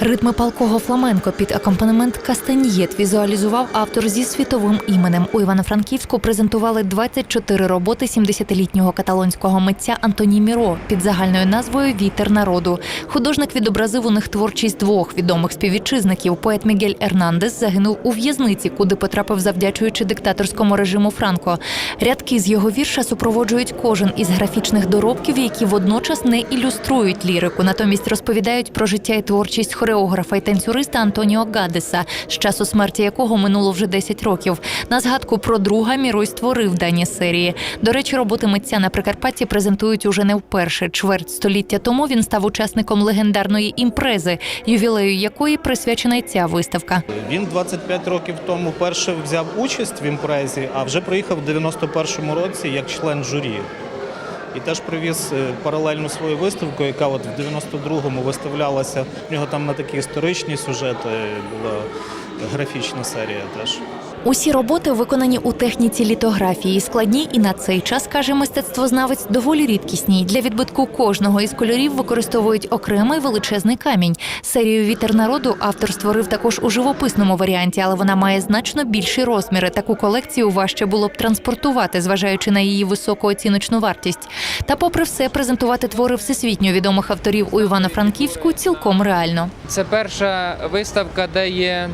Ритми палкого фламенко під акомпанемент кастаньєт візуалізував автор зі світовим іменем. У Івано-Франківську презентували 24 роботи 70-літнього каталонського митця Антоні Міро під загальною назвою Вітер народу. Художник відобразив у них творчість двох відомих співвітчизників. Поет Мігель Ернандес загинув у в'язниці, куди потрапив завдячуючи диктаторському режиму Франко. Рядки з його вірша супроводжують кожен із графічних доробків, які водночас не ілюструють лірику, натомість розповідають про життя і творчість хореографа і танцюриста Антоніо Гадеса, з часу смерті якого минуло вже 10 років. На згадку про друга Мірой створив дані серії. До речі, роботи митця на Прикарпатті презентують уже не вперше. Чверть століття тому він став учасником легендарної імпрези, ювілею якої присвячена й ця виставка. Він 25 років тому перше взяв участь в імпрезі, а вже приїхав в 91-му році як член журі. І теж привіз е, паралельну свою виставку, яка от в 92-му виставлялася. У нього там на такі історичні сюжети була графічна серія теж. Усі роботи виконані у техніці літографії, складні і на цей час, каже мистецтвознавець, доволі рідкісні. Для відбитку кожного із кольорів використовують окремий величезний камінь. Серію Вітер народу автор створив також у живописному варіанті, але вона має значно більші розміри. Таку колекцію важче було б транспортувати, зважаючи на її високу оціночну вартість. Та, попри все, презентувати твори всесвітньо відомих авторів у Івано-Франківську цілком реально. Це перша виставка, де є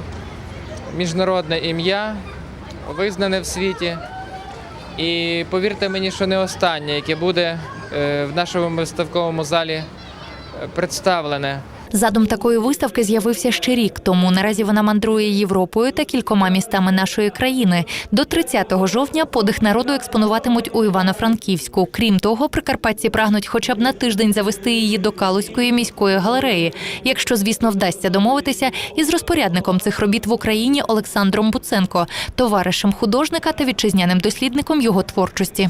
міжнародне ім'я, визнане в світі. І повірте мені, що не останнє, яке буде е, в нашому виставковому залі е, представлене. Задум такої виставки з'явився ще рік тому. Наразі вона мандрує Європою та кількома містами нашої країни. До 30 жовтня подих народу експонуватимуть у Івано-Франківську. Крім того, прикарпатці прагнуть хоча б на тиждень завести її до Калузької міської галереї, якщо, звісно, вдасться домовитися із розпорядником цих робіт в Україні Олександром Буценко, товаришем художника та вітчизняним дослідником його творчості.